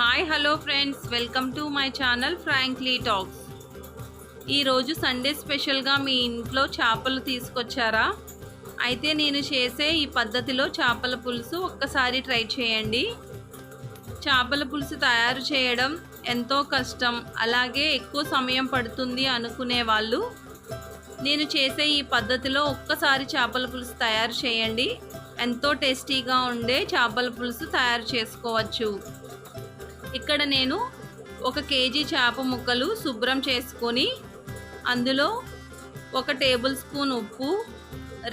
Hi hello friends welcome to my channel frankly talks ఈరోజు Sunday స్పెషల్గా మీ ఇంట్లో చేపలు తీసుకొచ్చారా? అయితే నేను చేసే ఈ పద్ధతిలో చేపల పులుసు ఒక్కసారి ట్రై చేయండి. చేపల పులుసు తయారు చేయడం ఎంతో కష్టం అలాగే ఎక్కువ సమయం పడుతుంది అనుకునే వాళ్ళు నేను చేసే ఈ పద్ధతిలో ఒక్కసారి చేపల పులుసు తయారు చేయండి. ఎంతో టేస్టీగా ఉండే చేపల పులుసు తయారు చేసుకోవచ్చు. ఇక్కడ నేను ఒక కేజీ చేప ముక్కలు శుభ్రం చేసుకొని అందులో ఒక టేబుల్ స్పూన్ ఉప్పు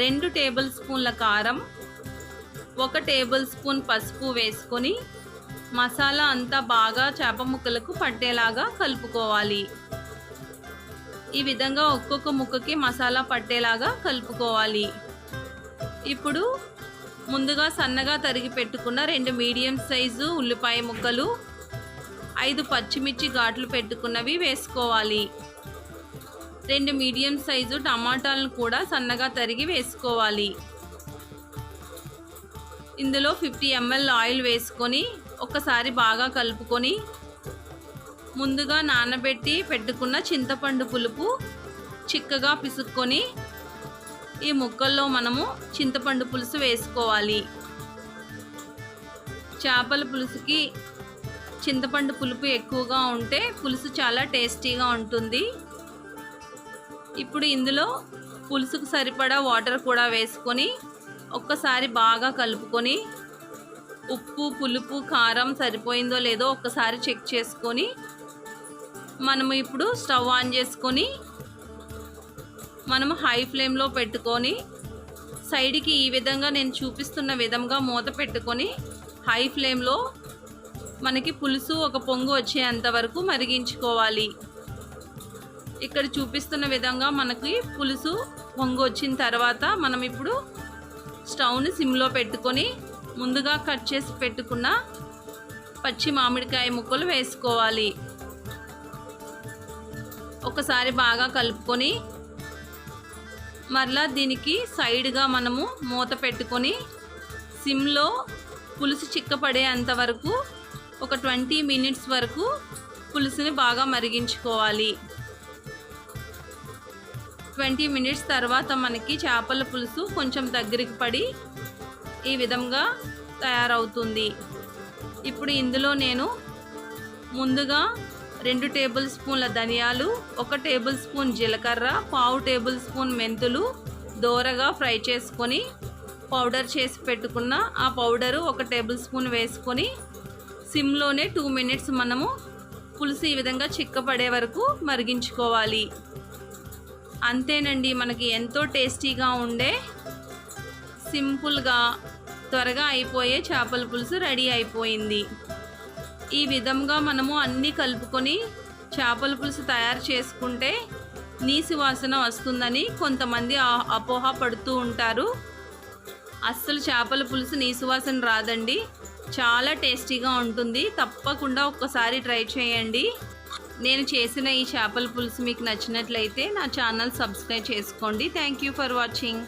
రెండు టేబుల్ స్పూన్ల కారం ఒక టేబుల్ స్పూన్ పసుపు వేసుకొని మసాలా అంతా బాగా చేప ముక్కలకు పట్టేలాగా కలుపుకోవాలి. ఈ విధంగా ఒక్కొక్క ముక్కకి మసాలా పట్టేలాగా కలుపుకోవాలి. ఇప్పుడు ముందుగా సన్నగా తరిగి పెట్టుకున్న రెండు మీడియం సైజు ఉల్లిపాయ ముక్కలు ఐదు పచ్చిమిర్చి ఘాట్లు పెట్టుకున్నవి వేసుకోవాలి. రెండు మీడియం సైజు టమాటాలను కూడా సన్నగా తరిగి వేసుకోవాలి. ఇందులో ఫిఫ్టీ ఎంఎల్ ఆయిల్ వేసుకొని ఒకసారి బాగా కలుపుకొని ముందుగా నానబెట్టి పెట్టుకున్న చింతపండు పులుపు చిక్కగా పిసుక్కొని ఈ ముక్కల్లో మనము చింతపండు పులుసు వేసుకోవాలి. చేపల పులుసుకి చింతపండు పులుపు ఎక్కువగా ఉంటే పులుసు చాలా టేస్టీగా ఉంటుంది. ఇప్పుడు ఇందులో పులుసుకు సరిపడా వాటర్ కూడా వేసుకొని ఒక్కసారి బాగా కలుపుకొని ఉప్పు పులుపు కారం సరిపోయిందో లేదో ఒక్కసారి చెక్ చేసుకొని మనము ఇప్పుడు స్టవ్ ఆన్ చేసుకొని మనము హై ఫ్లేమ్లో పెట్టుకొని సైడ్కి ఈ విధంగా నేను చూపిస్తున్న విధంగా మూత పెట్టుకొని హై ఫ్లేమ్లో మనకి పులుసు ఒక పొంగు వచ్చేంత వరకు మరిగించుకోవాలి. ఇక్కడ చూపిస్తున్న విధంగా మనకి పులుసు పొంగు వచ్చిన తర్వాత మనం ఇప్పుడు స్టవ్ని సిమ్లో పెట్టుకొని ముందుగా కట్ చేసి పెట్టుకున్న పచ్చి మామిడికాయ ముక్కలు వేసుకోవాలి. ఒకసారి బాగా కలుపుకొని మరలా దీనికి సైడ్గా మనము మూత పెట్టుకొని సిమ్లో పులుసు చిక్కపడేంత వరకు ఒక ట్వంటీ మినిట్స్ వరకు పులుసుని బాగా మరిగించుకోవాలి. ట్వంటీ మినిట్స్ తర్వాత మనకి చేపల పులుసు కొంచెం దగ్గరికి పడి ఈ విధంగా తయారవుతుంది. ఇప్పుడు ఇందులో నేను ముందుగా రెండు టేబుల్ స్పూన్ల ధనియాలు ఒక టేబుల్ స్పూన్ జీలకర్ర పావు టేబుల్ స్పూన్ మెంతులు దోరగా ఫ్రై చేసుకొని పౌడర్ చేసి పెట్టుకున్న ఆ పౌడరు ఒక టేబుల్ స్పూన్ వేసుకొని సిమ్లోనే టూ మినిట్స్ మనము పులుసు ఈ విధంగా చిక్కపడే వరకు మరిగించుకోవాలి. అంతేనండి మనకి ఎంతో టేస్టీగా ఉండే సింపుల్గా త్వరగా అయిపోయే చేపల పులుసు రెడీ అయిపోయింది. ఈ విధంగా మనము అన్నీ కలుపుకొని చేపల పులుసు తయారు చేసుకుంటే నీసి వాసన వస్తుందని కొంతమంది అపోహ పడుతూ ఉంటారు. అస్సలు చేపల పులుసు నీసు వాసన రాదండి. చాలా టేస్టీగా ఉంటుంది. తప్పకుండా ఒక్కసారి ట్రై చేయండి. నేను చేసిన ఈ చేపల పులుసు మీకు నచ్చినట్లయితే నా ఛానల్ సబ్స్క్రైబ్ చేసుకోండి. Thank you for watching